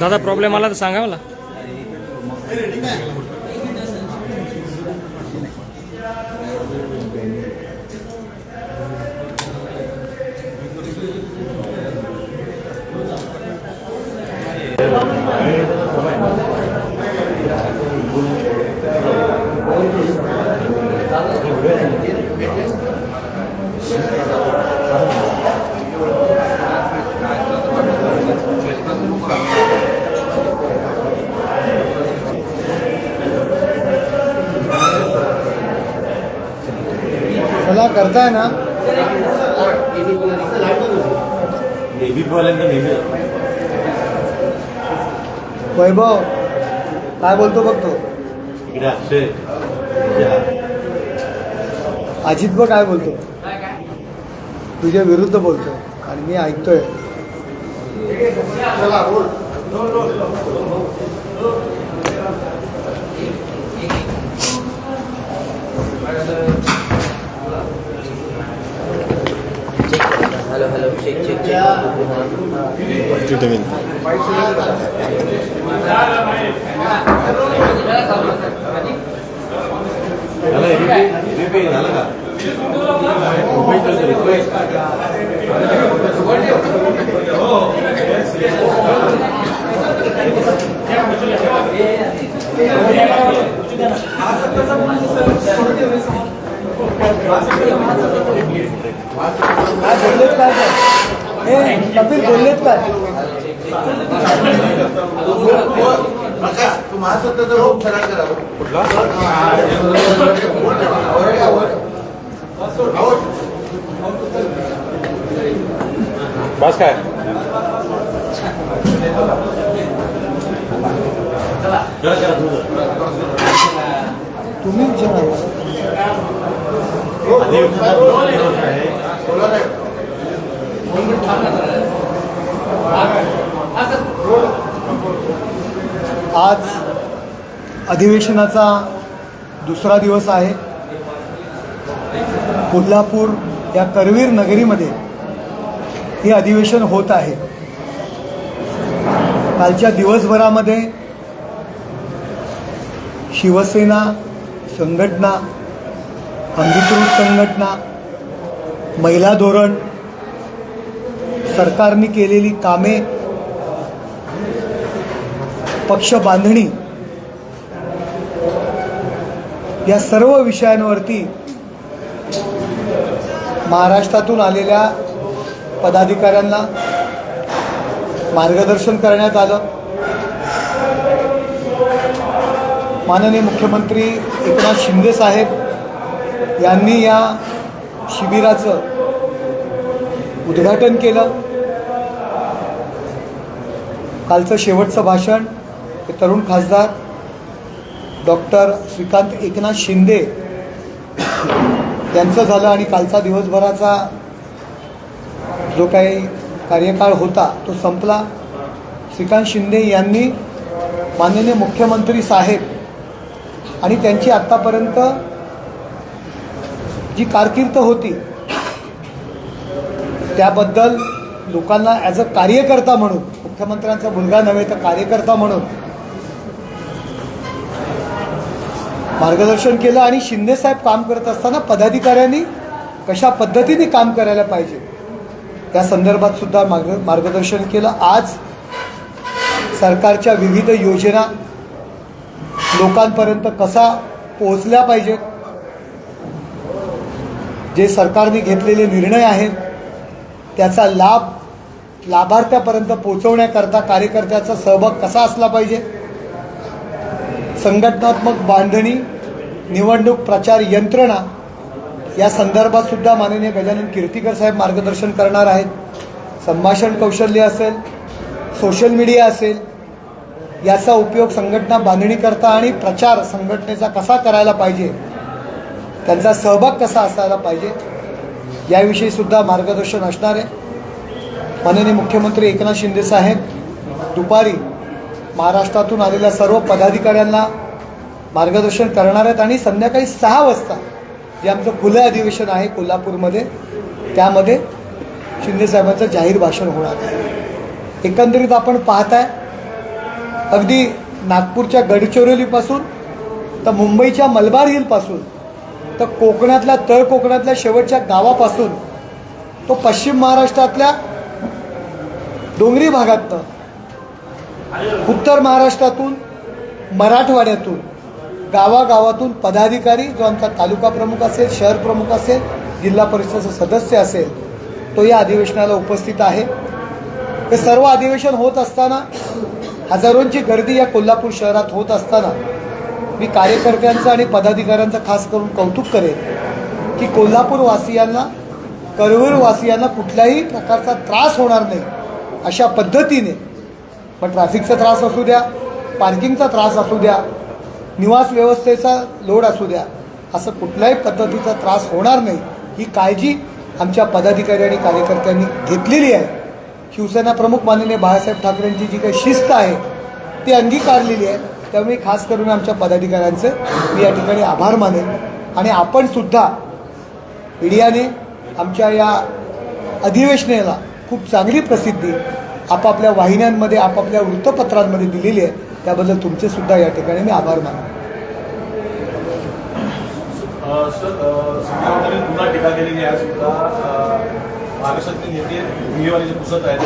दादा प्रॉब्लेम आला तर सांगा मला. मला करताय ना. वैभव काय बोलतो बघतो इकडे अक्षय अजित बघ काय बोलतो. तुझ्या विरुद्ध बोलतो आणि मी ऐकतोय. Hello hello check check check झालं का रिक्वेस्ट रिक्वेस्ट काय बोललेत काय काय हे कपिल बोललेत काय तू महासत्ताचा भाऊ खरा करा कुठला बस काय करा करा तुझं तुम्ही विचारा आज अधिवेशनाचा दुसरा दिवस आहे. कोल्हापूर या करवीर नगरीमध्ये हे अधिवेशन होत आहे. कालच्या दिवसभरामध्ये शिवसेना संघटना अंगीकृत संघटना महिला धोरण सरकारने केलेली कामे पक्ष बांधणी या सर्व विषयांवरती महाराष्ट्रातून आलेल्या पदाधिकाऱ्यांना मार्गदर्शन करण्यात आलं. माननीय मुख्यमंत्री एकनाथ शिंदे साहेब यांनी या शिबिराचं उद्घाटन केलं. कालचं शेवटचं भाषण हे तरुण खासदार डॉक्टर श्रीकांत एकनाथ शिंदे यांचं झालं आणि कालचा दिवसभराचा जो काही कार्यकाळ होता तो संपला. श्रीकांत शिंदे यांनी माननीय मुख्यमंत्री साहेब आणि त्यांची आत्तापर्यंत जी कारकीर्द होती त्याबद्दल लोकांना ॲज अ कार्यकर्ता म्हणून मुख्यमंत्र्यांचा मुलगा नव्हे तर कार्यकर्ता म्हणून मार्गदर्शन केलं आणि शिंदेसाहेब काम करत असताना पदाधिकाऱ्यांनी कशा पद्धतीने काम करायला पाहिजे त्या संदर्भात सुद्धा मार्ग मार्गदर्शन केलं. आज सरकारच्या विविध योजना लोकांपर्यंत कसा पोहोचल्या पाहिजेत जे सरकारने घेतलेले निर्णय आहेत त्याचा लाभ लाभार्थ्यापर्यंत पोहोचवण्याकरता कार्यकर्त्याचा सहभाग कसा असला पाहिजे? संघटनात्मक बांधणी निवडणूक प्रचार यंत्रणा या संदर्भात सुद्धा माननीय गजानन कीर्तीकर साहेब मार्गदर्शन करणार आहेत. संभाषण कौशल्य असेल सोशल मीडिया असेल याचा उपयोग संघटना बांधणीकरता आणि प्रचार संघटनेचा कसा करायला पाहिजे? त्यांचा सहभाग कसा असायला पाहिजे याविषयी सुद्धा मार्गदर्शन असणार आहे. माननीय मुख्यमंत्री एकनाथ शिंदे साहेब दुपारी महाराष्ट्रातून आलेल्या सर्व पदाधिकाऱ्यांना मार्गदर्शन करणार आहेत आणि संध्याकाळी सहा वाजता जे आमचं खुलं अधिवेशन आहे कोल्हापूरमध्ये त्यामध्ये शिंदेसाहेबांचं जाहीर भाषण होणार आहे. एकंदरीत आपण पाहताय अगदी नागपूरच्या गडचिरोलीपासून तर मुंबईच्या मलबार हिलपासून तर कोकणातल्या तळ कोकणातल्या शेवटच्या गावापासून तो पश्चिम महाराष्ट्रातल्या डोंगरी भागातनं उत्तर महाराष्ट्रातून मराठवाड्यातून गावागावातून पदाधिकारी जो आमचा तालुका प्रमुख असेल शहर प्रमुख असेल जिल्हा परिषदेचा सदस्य असेल तो या अधिवेशनाला उपस्थित आहे. हे सर्व अधिवेशन होत असताना हजारोंची गर्दी या कोल्हापूर शहरात होत असताना मी कार्यकर्त्यांचं आणि पदाधिकाऱ्यांचं खास करून कौतुक करेन की कोल्हापूरवासियांना करवीरवासियांना वासियांना कुठल्याही प्रकारचा त्रास होणार नाही अशा पद्धतीने. मग ट्रॅफिकचा त्रास असू द्या पार्किंगचा त्रास असू द्या निवास व्यवस्थेचा लोड असू द्या असं कुठल्याही पद्धतीचा त्रास होणार नाही. ही काळजी आमच्या पदाधिकारी आणि कार्यकर्त्यांनी घेतलेली आहे. शिवसेना प्रमुख माननीय बाळासाहेब ठाकरेंची जी काही शिस्त आहे ती अंगीकारलेली आहे. त्यामुळे खास करून आमच्या पदाधिकाऱ्यांचे मी या ठिकाणी आभार मानेन. आणि आपण सुद्धा मीडियाने आमच्या या अधिवेशनाला खूप चांगली प्रसिद्धी आपापल्या वाहिन्यांमध्ये आपापल्या वृत्तपत्रांमध्ये दिलेली आहे त्याबद्दल तुमचे सुद्धा या ठिकाणी मी आभार मानतो टीका केलेली आहे सुद्धा. महाराष्ट्रातले नेते पुसत आहेत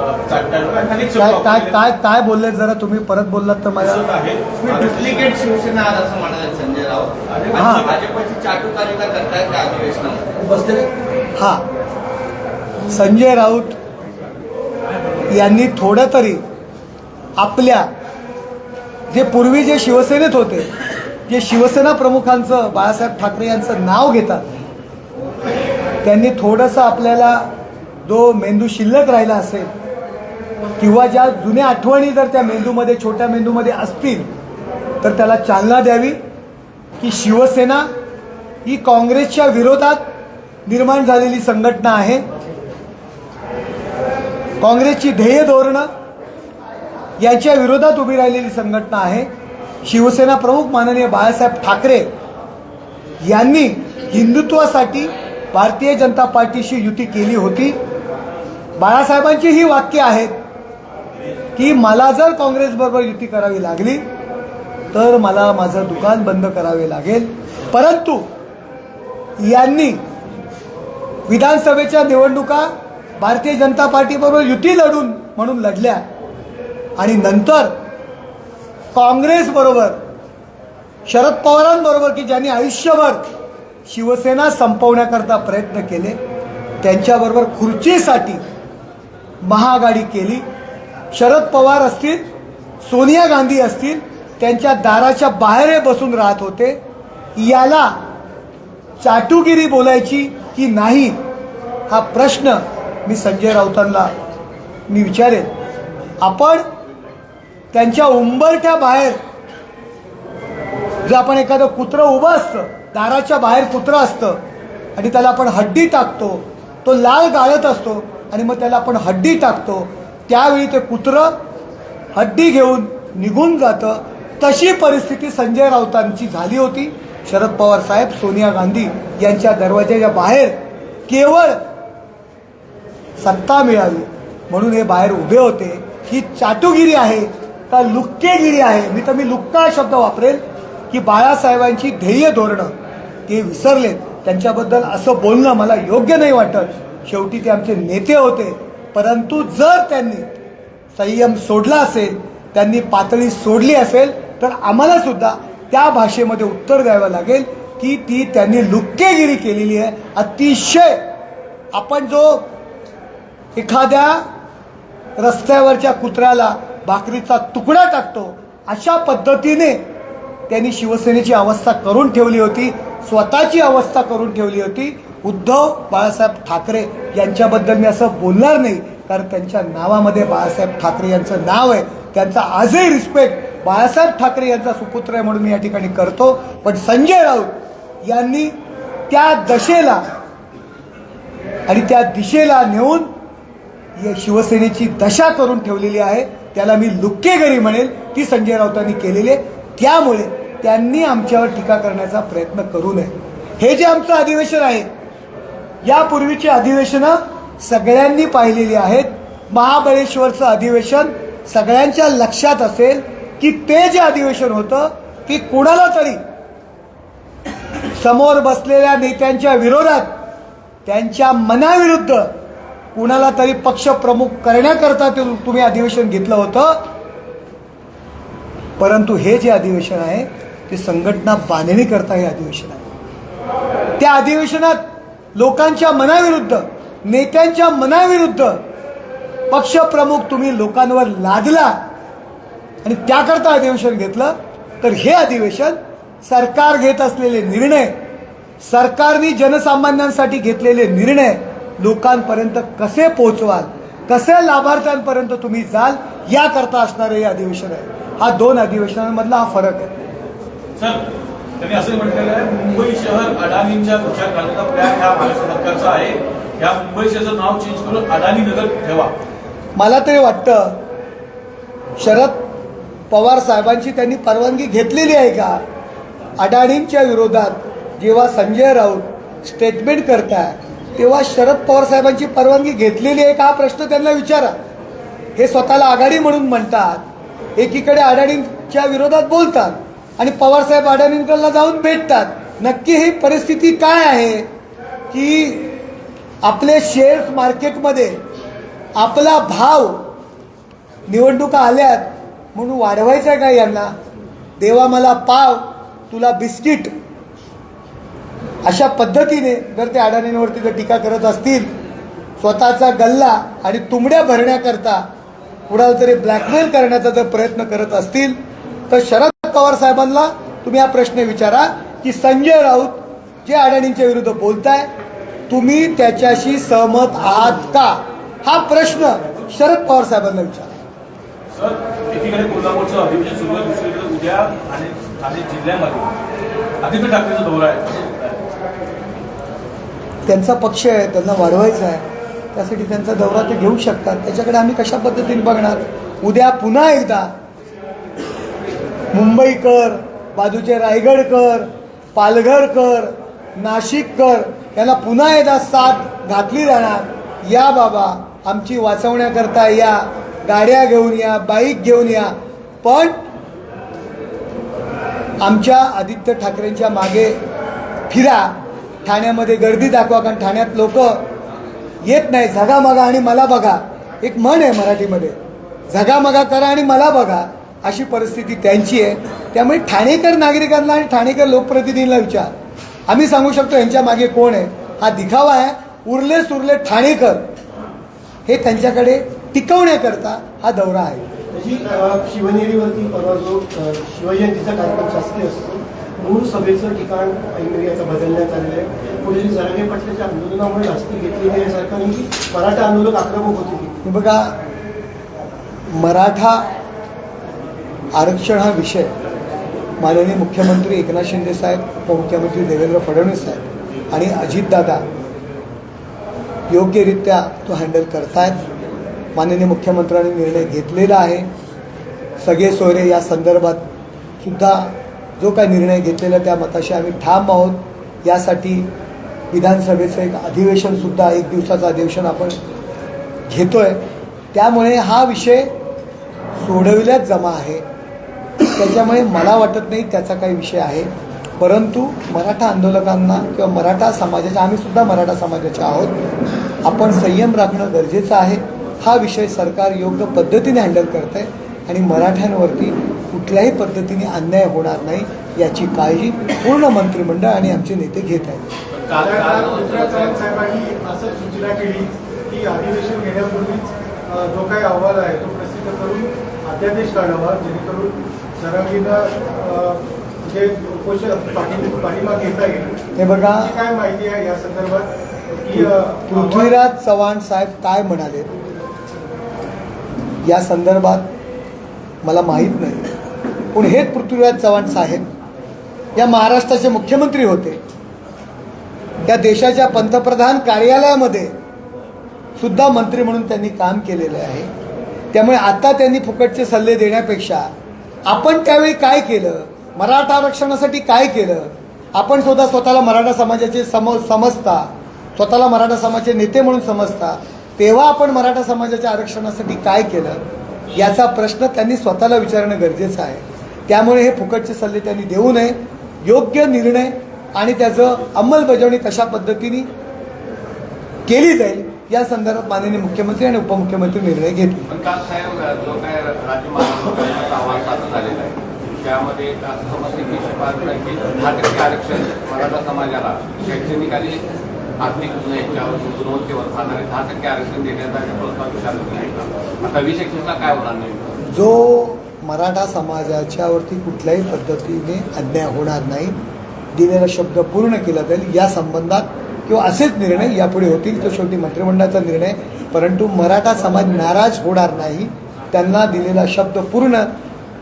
काय काय काय काय बोलले जरा? तुम्ही परत बोललात तर आहेत डुप्लिकेट शिवसेना आज असं म्हणाले संजय राऊत. हा. भाजपची चाटुकारिता करतायत त्या अधिवेशनात. हा. संजय राऊत यांनी थोडं तरी आपल्या जे पूर्वी जे शिवसेनेत होते जे शिवसेना प्रमुखांचं बाळासाहेब ठाकरे यांचं नाव घेतात त्यांनी थोडंसं आपल्याला जो मेंदू शिल्लक राहिला असेल किंवा ज्या जुन्या आठवणी जर त्या मेंदूमध्ये छोट्या मेंदूमध्ये असतील तर त्याला चालना द्यावी की शिवसेना ही काँग्रेसच्या विरोधात निर्माण झालेली संघटना आहे. काँग्रेसची ध्येय धोरणं यांच्या विरोधात उभी राहिलेली संघटना आहे. शिवसेना प्रमुख माननीय बाळासाहेब ठाकरे यांनी हिंदुत्वासाठी भारतीय जनता पार्टीशी युती केली होती. बाळासाहेबांची ही वाक्य आहेत की मला जर काँग्रेसबरोबर युती करावी लागली तर मला माझं दुकान बंद करावे लागेल. परंतु यांनी विधानसभेच्या निवडणुका भारतीय जनता पार्टीबरोबर युती लढून म्हणून लढल्या. आणि नंतर काँग्रेसबरोबर शरद पवारांबरोबर की ज्यांनी आयुष्यभर शिवसेना संपवण्याकरता प्रयत्न केले त्यांच्याबरोबर खुर्चीसाठी महाआघाडी केली. शरद पवार असतील सोनिया गांधी असतील त्यांच्या दाराच्या बाहेर बसून राहत होते. याला चाटुगिरी बोलायची की नाही हा प्रश्न मी संजय राऊतांना मी विचारेन. आपण त्यांच्या उंबरठ्या बाहेर जर आपण एखादं कुत्रं उभं असतं दाराच्या बाहेर कुत्रं असतं आणि त्याला आपण हड्डी टाकतो तो लाल गाळत असतो आणि मग त्याला आपण हड्डी टाकतो त्यावेळी ते कुत्रं हड्डी घेऊन निघून जातं. तशी परिस्थिती संजय राऊतांची झाली होती. शरद पवार साहेब सोनिया गांधी यांच्या दरवाजाच्या बाहेर केवळ सत्ता मिळावी म्हणून हे बाहेर उभे होते. ही चाटुगिरी आहे का लुक्केगिरी आहे? मी तर मी लुक्का शब्द वापरेल की बाळासाहेबांची ध्येय धोरणं ते विसरलेत. त्यांच्याबद्दल असं बोलणं मला योग्य नाही वाटत. शेवटी ते आमचे नेते होते. परंतु जर त्यांनी संयम सोडला असेल त्यांनी पातळी सोडली असेल तर आम्हाला सुद्धा त्या भाषेमध्ये उत्तर द्यावं लागेल की ती त्यांनी लुक्केगिरी केलेली आहे. अतिशय आपण जो एखाद्या रस्त्यावरच्या कुत्र्याला भाकरीचा तुकडा टाकतो अशा पद्धतीने त्यांनी शिवसेनेची अवस्था करून ठेवली होती स्वतःची अवस्था करून ठेवली होती. उद्धव बाळासाहेब ठाकरे यांच्याबद्दल मी असं बोलणार नाही कारण त्यांच्या नावामध्ये बाळासाहेब ठाकरे यांचं नाव आहे. त्यांचा आजही रिस्पेक्ट बाळासाहेब ठाकरे यांचा सुपुत्र आहे म्हणून मी या ठिकाणी करतो. पण संजय राऊत यांनी त्या दशेला आणि त्या दिशेला नेऊन या शिवसेनेची दशा करून ठेवलेली आहे. त्याला मी लुक्केगरी म्हणेल. ती संजय राऊतांनी केलेली आहे. त्यामुळे त्यांनी आमच्यावर टीका करण्याचा प्रयत्न करू नये. हे जे आमचं अधिवेशन आहे यापूर्वीची अधिवेशनं सगळ्यांनी पाहिलेली आहेत. महाबळेश्वरचं अधिवेशन सगळ्यांच्या लक्षात असेल की ते जे अधिवेशन होतं ते कुणाला तरी? समोर बसलेल्या नेत्यांच्या विरोधात त्यांच्या मनाविरुद्ध कुणाला तरी पक्षप्रमुख करण्याकरता ते तुम्ही अधिवेशन घेतलं होतं. परंतु हे जे अधिवेशन आहे ते संघटना बांधणी करता हे अधिवेशन आहे. त्या अधिवेशनात लोकांच्या मनाविरुद्ध नेत्यांच्या मनाविरुद्ध पक्षप्रमुख तुम्ही लोकांवर लादला आणि त्याकरता अधिवेशन घेतलं तर हे अधिवेशन सरकार घेत असलेले निर्णय सरकारने जनसामान्यांसाठी घेतलेले निर्णय लोकांपर्यंत कसे पोहोचवाल कसे लाभार्थ्यांपर्यंत तुम्ही जाल याकरता असणारं हे अधिवेशन आहे. हा दोन अधिवेशनांमधला हा फरक आहे. सर त्यांनी असं म्हटलेलं आहे मुंबई शहर अडाणींच्या घोषात घालण्याचा प्लॅन ह्या महाराष्ट्र सरकारचा आहे. या मुंबई शहराचं नाव चेंज करून अडाणी नगर ठेवा. मला तरी वाटतं शरद पवार साहेबांची त्यांनी परवानगी घेतलेली आहे का? अडाणींच्या विरोधात जेव्हा संजय राऊत स्टेटमेंट करताय तेव्हा शरद पवार साहेबांची परवानगी घेतलेली आहे का? हा प्रश्न त्यांना विचारा. हे स्वतःला आघाडी म्हणून म्हणतात. एकीकडे अडाणींच्या विरोधात बोलतात. आणि पवारसाहेब अडाणींकडला जाऊन भेटतात. नक्की ही परिस्थिती काय आहे की आपले शेअर्स मार्केटमध्ये आपला भाव निवडणुका आल्यात म्हणून वाढवायचा आहे का यांना? देवा मला पाव तुला बिस्किट. अशा पद्धतीने जर ते अडाणींवरती जर टीका करत असतील स्वतःचा गल्ला आणि तुंबड्या भरण्याकरता कुणाला तरी ब्लॅकमेल करण्याचा जर प्रयत्न करत असतील तर शरद पवार साहेबांना तुम्ही हा प्रश्न विचारा की संजय राऊत जे अडाणींच्या विरुद्ध बोलताय तुम्ही त्याच्याशी सहमत आहात का? हा प्रश्न शरद पवार साहेबांना विचारा. त्यांचा पक्ष आहे त्यांना वाढवायचा आहे. त्यासाठी त्यांचा दौरा ते घेऊ शकतात. त्याच्याकडे आम्ही कशा पद्धतीने बघणार? उद्या पुन्हा एकदा मुंबईकर बाजूचे रायगडकर पालघरकर नाशिककर यांना पुन्हा एकदा साथ घातली जाणार. या बाबा आमची वाचवण्याकरता या गाड्या घेऊन या बाईक घेऊन या. पण आमच्या आदित्य ठाकरेंच्या मागे फिरा. ठाण्यामध्ये गर्दी दाखवा कारण ठाण्यात लोक येत नाही. झगामगा आणि मला बघा. एक म्हण आहे मराठीमध्ये. झगामगा करा आणि मला बघा. अशी परिस्थिती त्यांची आहे. त्यामुळे ठाणेकर नागरिकांना आणि ठाणेकर लोकप्रतिनिधींना विचार. आम्ही सांगू शकतो यांच्या मागे कोण आहे. हा दिखावा आहे. उरले सुरले ठाणेकर. हे त्यांच्याकडे टिकवण्याकरता हा दौरा आहे. शिवनेरीवरती परवा जो शिवजयंतीचा कार्यक्रम शासकीय असतो मूळ सभेचं ठिकाण ऐनवेळी बदलण्यात आलेलं आहे. पुढे जरांगे पाटलाच्या आंदोलनामुळे धास्ती घेतलेली आहे सरकारने मराठा आंदोलक आक्रमक होते. बघा मराठा आरक्षण हा विषय. माननीय मुख्यमंत्री एकनाथ शिंदे साहेब उपमुख्यमंत्री देवेंद्र फडणवीस साहेब आणि अजितदादा योग्यरित्या तो हँडल करतायत. माननीय मुख्यमंत्र्यांनी निर्णय घेतलेला आहे. सगळे सोयरे या संदर्भात सुद्धा जो काही निर्णय घेतलेला त्या मताशी आम्ही ठाम आहोत. यासाठी विधानसभेचं एक अधिवेशनसुद्धा एक दिवसाचं अधिवेशन आपण घेतो आहे त्यामुळे हा विषय सोडविल्याच जमा आहे. त्याच्यामुळे मला वाटत नाही त्याचा काही विषय आहे. परंतु मराठा आंदोलकांना किंवा मराठा समाजाच्या आम्ही सुद्धा मराठा समाजाचे आहोत. आपण संयम राखणं गरजेचं आहे. हा विषय सरकार योग्य पद्धतीने हँडल करत आहे आणि मराठ्यांवरती कुठल्याही पद्धतीने अन्याय होणार नाही याची काळजी पूर्ण मंत्रिमंडळ आणि आमचे नेते घेत आहेत. असं सूचना केली की अधिवेशन घेण्यापूर्वीच जो काही अहवाल आहे तो प्रसिद्ध करून अध्यादेश काढावा जेणेकरून हे बघा. काय माहिती आहे या संदर्भात? पृथ्वीराज चव्हाण साहेब काय म्हणाले? या संदर्भात मला माहीत नाही. पण हेच पृथ्वीराज चव्हाण साहेब या महाराष्ट्राचे मुख्यमंत्री होते. या देशाच्या पंतप्रधान कार्यालयामध्ये सुद्धा मंत्री म्हणून त्यांनी काम केलेलं आहे. त्यामुळे आता त्यांनी फुकटचे सल्ले देण्यापेक्षा आपण त्यावेळी काय केलं? मराठा आरक्षणासाठी काय केलं? आपण सुद्धा स्वतःला मराठा समाजाचे सम समजता. स्वतःला मराठा समाजाचे नेते म्हणून समजता. तेव्हा आपण मराठा समाजाच्या आरक्षणासाठी काय केलं? याचा प्रश्न त्यांनी स्वतःला विचारणं गरजेचं आहे. त्यामुळे हे फुकटचे सल्ले त्यांनी देऊ नये. योग्य निर्णय आणि त्याचं अंमलबजावणी कशा पद्धतीने केली जाईल या संदर्भात माननीय मुख्यमंत्री आणि उपमुख्यमंत्री निर्णय घेतील. पण काल साहेब जो काय राज्य अहवाल सादर झालेला आहे त्यामध्ये असं समजते की शिफारस की दहा टक्के आरक्षण मराठा समाजाला शैक्षणिक आणि आर्थिक याच्यावर गुणवत्तेवर आधारित दहा टक्के आरक्षण देण्याचा प्रस्ताव विचार आहे का? आता वीस एकवीसला काय होणार नाही? जो मराठा समाजाच्यावरती कुठल्याही पद्धतीने अन्याय होणार नाही दिलेला शब्द पूर्ण केला जाईल या संबंधात किंवा असेच निर्णय यापुढे होतील तो शेवटी मंत्रिमंडळाचा निर्णय. परंतु मराठा समाज नाराज होणार नाही. त्यांना दिलेला शब्द पूर्ण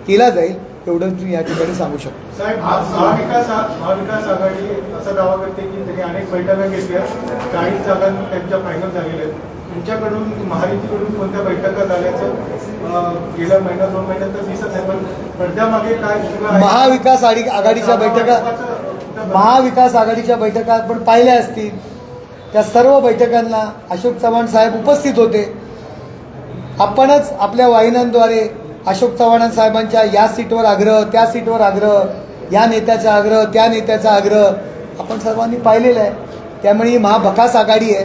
केला जाईल एवढंच मी या ठिकाणी सांगू शकतो. साहेब महाविकास महाविकास आघाडी असा दावा करते की त्यांनी अनेक बैठका घेतल्या. चाळीस जागा त्यांच्या फायनल झालेल्या आहेत. तुमच्याकडून महायुतीकडून कोणत्या बैठका झाल्याचं गेल्या महिना दोन महिन्यात तर दिसत नाही पण पडद्यामागे काय आहे? महाविकास आघाडी आघाडीच्या बैठका महाविकास आघाडीच्या बैठका आपण पाहिल्या असतील. त्या सर्व बैठकांना अशोक चव्हाण साहेब उपस्थित होते. आपणच आपल्या वाहिन्यांद्वारे अशोक चव्हाण साहेबांच्या या सीटवर आग्रह त्या सीटवर आग्रह या नेत्याचा आग्रह त्या नेत्याचा आग्रह आपण सर्वांनी पाहिलेला आहे. त्यामुळे ही महाभकास आघाडी आहे.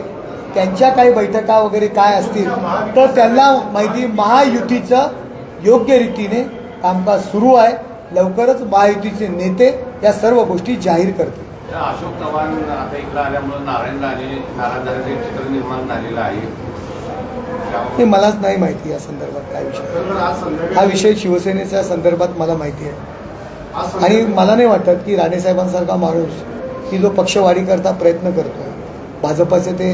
त्यांच्या काही बैठका वगैरे काय असतील तर त्यांना माहिती महायुतीचं योग्य रीतीने कामकाज सुरू आहे. लवकरच महायुतीचे नेते या सर्व गोष्टी जाहीर करतील. अशोक चव्हाण आता इकडे आल्यामुळे नारायण राणे नारायण राणे चित्र निर्माण झालेलं आहे. हे मलाच नाही माहिती या संदर्भात काय विषय हा विषय शिवसेनेच्या संदर्भात मला माहिती आहे. आणि मला नाही वाटत की राणेसाहेबांसारखा माणूस की जो पक्षवाढी करता प्रयत्न करतो भाजपाचे ते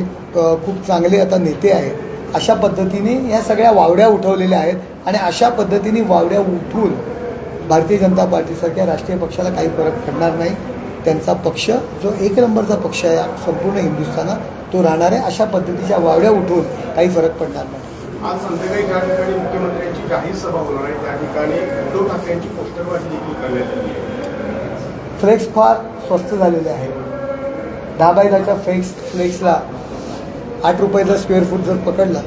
खूप चांगले आता नेते आहेत अशा पद्धतीने या सगळ्या वावड्या उठवलेल्या आहेत आणि अशा पद्धतीने वावड्या उठवून भारतीय जनता पार्टीसारख्या राष्ट्रीय पक्षाला काही फरक पडणार नाही. त्यांचा पक्ष जो एक नंबरचा पक्ष आहे संपूर्ण हिंदुस्थानात तो राहणार आहे. अशा पद्धतीच्या वावड्या उठवून काही फरक पडणार नाही. आज संध्याकाळी ज्या ठिकाणी मुख्यमंत्र्यांची जाहीर सभा होणार आहे त्या ठिकाणी उद्धव ठाकरेंची पोस्टरबाजी देखील करण्यात आली आहे. फ्लेक्स फार स्वस्त झालेले आहे. दहा बाय दहाच्या फ्लेक्स फ्लेक्सला आठ रुपयाचा स्क्वेअर फूट जर पकडला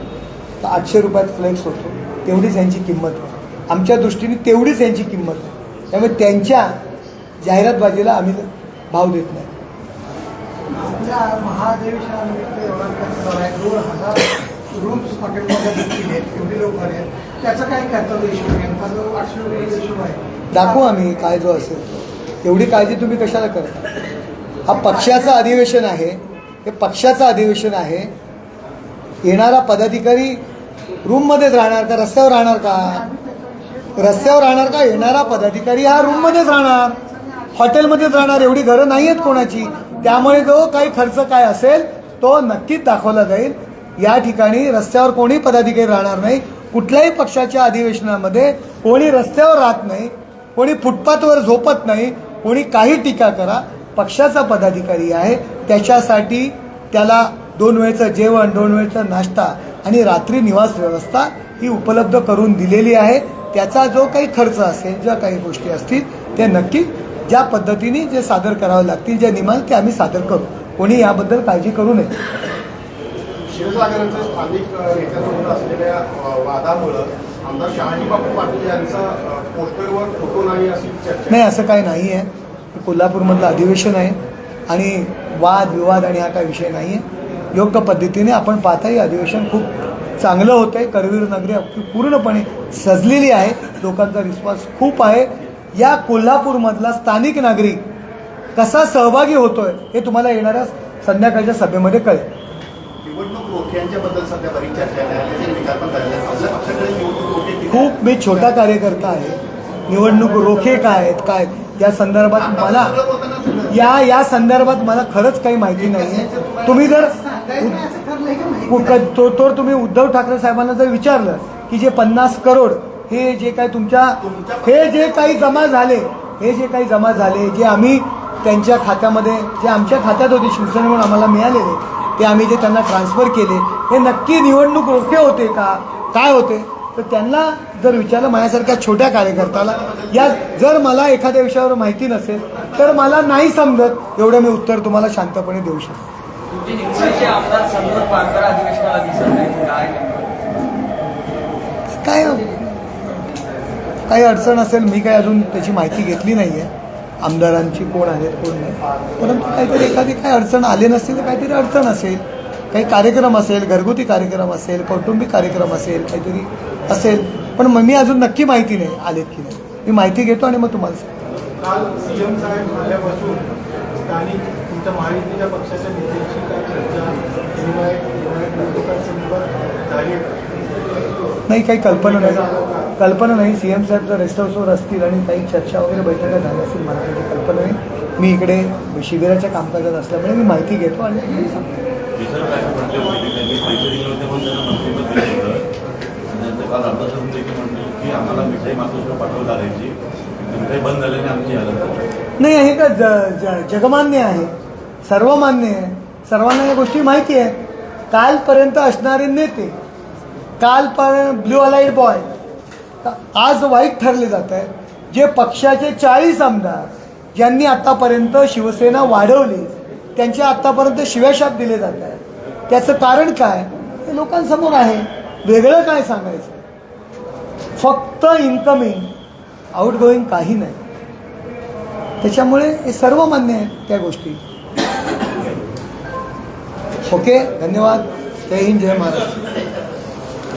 तर आठशे रुपयात फ्लेक्स होतो. तेवढीच यांची किंमत. आहे आमच्या दृष्टीने तेवढीच यांची किंमत आहे. त्यामुळे त्यांच्या जाहिरातबाजीला आम्ही भाव देत नाही. दाखवू आम्ही काय जो असेल एवढी काळजी तुम्ही कशाला करता? हा पक्षाचं अधिवेशन आहे. हे पक्षाचं अधिवेशन आहे. येणारा पदाधिकारी रूममध्येच राहणार का? रस्त्यावर राहणार का? रस्त्यावर राहणार का? येणारा पदाधिकारी हा रूममध्येच राहणार. हॉटेलमध्येच राहणार एवढी घरं नाही आहेत कोणाची. त्यामुळे जो काही खर्च काय असेल तो नक्कीच दाखवला जाईल. या ठिकाणी रस्त्यावर कोणी पदाधिकारी राहणार नाही. कुठल्याही पक्षाच्या अधिवेशनामध्ये कोणी रस्त्यावर राहत नाही कोणी फुटपाथवर झोपत नाही कोणी काही टीका करा. पक्षाचा पदाधिकारी आहे. त्याच्यासाठी त्याला दोन वेळचं जेवण दोन वेळचा नाश्ता आणि रात्री निवास व्यवस्था ही उपलब्ध करून दिलेली आहे. त्याचा जो काही खर्च असेल ज्या काही गोष्टी असतील ते नक्की ज्या पद्धतीने जे सादर करावे लागतील ज्या नियमाल ते आम्ही सादर करू. कोणी याबद्दल काळजी करू नये. स्थानिक नेत्यासोबत असलेल्या वादामुळं आमदार शहाजी बापू पाटील यांचा अ, पोस्टरवर फोटो नाही अशी चर्चा. नाही असं काही नाही आहे कोल्हापूरमधलं अधिवेशन आहे आणि वाद विवाद आणि हा काही विषय नाही आहे योग्य पद्धतीने आपण पाहता हे अधिवेशन खूप चांगलं होतं आहे करवीर नगरी अगदी पूर्णपणे सजलेली आहे. लोकांचा रिस्पॉन्स खूप आहे. या कोल्हापूरमधला स्थानिक नागरिक कसा सहभागी होतोय हे तुम्हाला येणाऱ्या संध्याकाळच्या सभेमध्ये कळेल? खूप मी छोटा कार्यकर्ता आहे. निवडणूक रोखे काय आहेत काय या संदर्भात मला या या संदर्भात मला खरंच काही माहिती नाही. तुम्ही जर तो तो तुम्ही उद्धव ठाकरे साहेबांना जर विचारलं की जे पन्नास करोड हे जे काही तुमच्या हे जे काही जमा झाले हे जे काही जमा झाले जे आम्ही त्यांच्या खात्यामध्ये जे आमच्या खात्यात होते शिवसेने म्हणून आम्हाला मिळालेले ते आम्ही जे त्यांना ट्रान्सफर केले हे नक्की निवडणूक रोखे होते का? काय होते? तर त्यांना जर विचारलं माझ्यासारख्या छोट्या कार्यकर्त्याला या जर मला एखाद्या विषयावर माहिती नसेल तर मला नाही समजत एवढं मी उत्तर तुम्हाला शांतपणे देऊ शकतो तुमचे निवडीचे आमदार संतोष पानकर अधिवेशनाला दिसत नाही काय काही अडचण असेल मी काही अजून त्याची माहिती घेतली नाही आहे आमदारांची कोण आहेत कोण नाही परंतु काहीतरी एखादी काही अडचण आली नसतील तर काहीतरी अडचण असेल काही कार्यक्रम असेल घरगुती कार्यक्रम असेल कौटुंबिक कार्यक्रम असेल काहीतरी असेल पण मग मी अजून नक्की माहिती नाही आलेत की नाही मी माहिती घेतो आणि मग तुम्हाला सांगतो काल सीएम साहेब आल्यापासून स्थानिक तुमच्या महायुतीच्या पक्षाच्या नेत्यांची काय चर्चा विनिमय विनिमय झाली आहे? नाही काही कल्पना नाही. कल्पना नाही. सी एम साहेब जर रेस्ट हाऊसवर असतील आणि काही चर्चा वगैरे बैठका झाल्या असतील मला काही कल्पना नाही. मी इकडे शिबिराच्या कामकाजात असल्यामुळे मी माहिती घेतो आणि. नाही. हे का जगमान्य आहे. सर्वमान्य आहे. सर्वांना या गोष्टी माहिती आहेत कालपर्यंत असणारे नेते काल पण ब्ल्यू अलाईट बॉय. आज वाईट ठरले जात आहे जे पक्षाचे चाळीस आमदार ज्यांनी आतापर्यंत शिवसेना वाढवली त्यांच्या आतापर्यंत शिव्याशाप दिले जात आहे त्याचं कारण काय? हे लोकांसमोर आहे. वेगळं काय सांगायचं? फक्त इन्कमिंग आउटगोईंग काही नाही. त्याच्यामुळे हे सर्व मान्य आहे त्या गोष्टी. ओके? धन्यवाद. जय हिंद जय महाराष्ट्र.